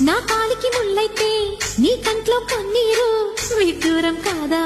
నా కాలికి ముళ్ళైతే నీ కంట్లో కన్నీరు విదూరం కాదా